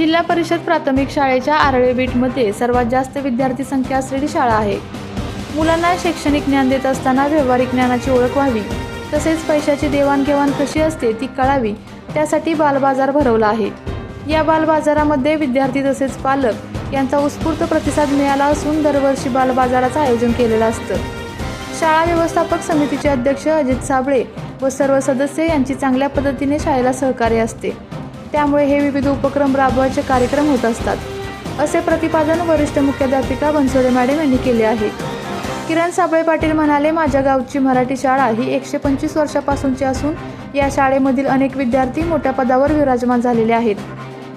जिल्हा परिषद प्राथमिक शाळेच्या आरळे बीटमध्ये सर्वात जास्त विद्यार्थी संख्या असलेली शाळा आहे. मुलांना शैक्षणिक ज्ञान देत असताना व्यावहारिक ज्ञानाची ओळख व्हावी तसेच पैशाची देवाणघेवाण कशी असते ती कळावी त्यासाठी बालबाजार भरवला आहे. या बालबाजारामध्ये विद्यार्थी तसेच पालक यांचा उत्स्फूर्त प्रतिसाद मिळाला असून दरवर्षी बालबाजाराचं आयोजन केलेलं असतं. शाळा व्यवस्थापक समितीचे अध्यक्ष अजित साबळे व सर्व सदस्य यांची चांगल्या पद्धतीने शाळेला सहकार्य असते. त्यामुळे हे विविध उपक्रम राबवायचे कार्यक्रम होत असतात असे प्रतिपादन वरिष्ठ मुख्याध्यापिका बनसोडे मॅडम यांनी केले आहे. किरण साबळे पाटील म्हणाले माझ्या गावची मराठी शाळा ही एकशे पंचवीस वर्षापासूनची असून या शाळेमधील अनेक विद्यार्थी मोठ्या पदावर विराजमान झालेले आहेत.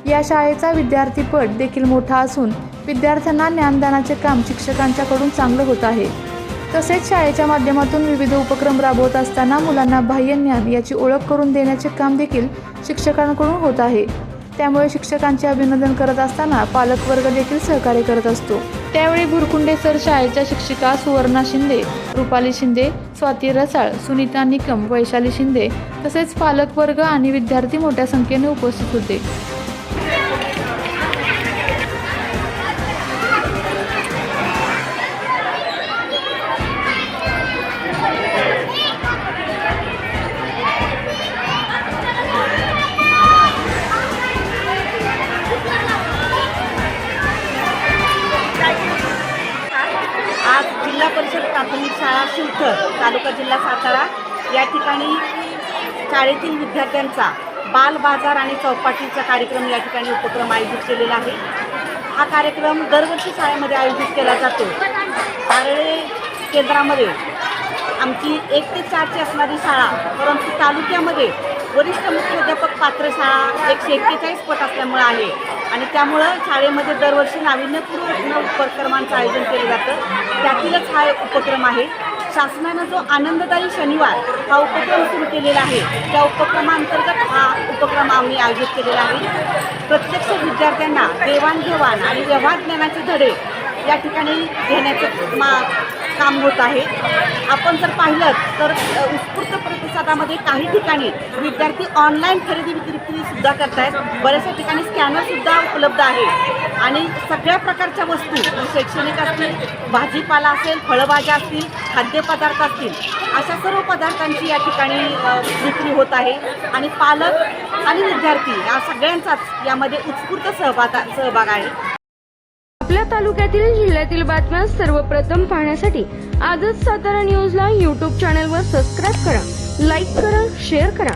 या शाळेचा विद्यार्थीपट देखील मोठा असून विद्यार्थ्यांना ज्ञानदानाचे काम शिक्षकांच्याकडून चांगलं होत आहे. तसेच शाळेच्या माध्यमातून विविध उपक्रम राबवत असताना मुलांना बाह्य ज्ञान याची ओळख करून देण्याचे काम देखील शिक्षकांकडून होत आहे. त्यामुळे शिक्षकांचे अभिनंदन करत असताना पालकवर्ग देखील सहकार्य करत असतो. त्यावेळी भुरकुंडे सर शाळेच्या शिक्षिका सुवर्णा शिंदे रुपाली शिंदे स्वाती रसाळ सुनीता निकम वैशाली शिंदे तसेच पालकवर्ग आणि विद्यार्थी मोठ्या संख्येने उपस्थित होते. प्राथमिक शाळा शिवथर तालुका जिल्हा सातारा. या ठिकाणी शाळेतील विद्यार्थ्यांचा बाल बाजार आणि चौपाटीचा कार्यक्रम या ठिकाणी उपक्रम आयोजित केलेला आहे. हा कार्यक्रम दरवर्षी शाळेमध्ये आयोजित केला जातो. आरळे केंद्रामध्ये आमची एक ते चारची असणारी शाळा परंतु तालुक्यामध्ये वरिष्ठ मुख्याध्यापक पात्र शाळा एकशे एक्केचाळीस पट असल्यामुळं आहे. आणि त्यामुळं शाळेमध्ये दरवर्षी नाविन्यपूर्ण उपक्रमांचं आयोजन केलं जातं. त्यातीलच हा एक उपक्रम आहे. शासनानं जो आनंददायी शनिवार हा उपक्रम सुरू केलेला आहे त्या उपक्रमांतर्गत हा उपक्रम आम्ही आयोजित केलेला आहे. प्रत्यक्ष विद्यार्थ्यांना देवाणघेवाण आणि व्यवहार ज्ञानाचे धडे या ठिकाणी घेण्याचं मा काम होत आहे. आपण जर पाहिलं तर उत्स्फूर्त प्रतिसादामध्ये काही ठिकाणी विद्यार्थी ऑनलाईन खरेदी विक्री सुद्धा करतायत. बऱ्याचशा ठिकाणी स्कॅनर सुद्धा उपलब्ध आहे. आणि सगळ्या प्रकारच्या वस्तू म्हणजे शैक्षणिक असतील भाजीपाला असेल फळभाज्या असतील खाद्यपदार्थ असतील अशा सर्व पदार्थांची या ठिकाणी विक्री होत आहे. आणि पालक आणि विद्यार्थी या सगळ्यांचाच यामध्ये उत्स्फूर्त सहभाग सहभाग आहे. आपल्या तालुक्यातील जिल्ह्यातील बातम्या सर्वप्रथम पाहण्यासाठी आजच सातारा न्यूजला यूट्यूब चॅनलवर सबस्क्राईब करा लाईक करा शेअर करा.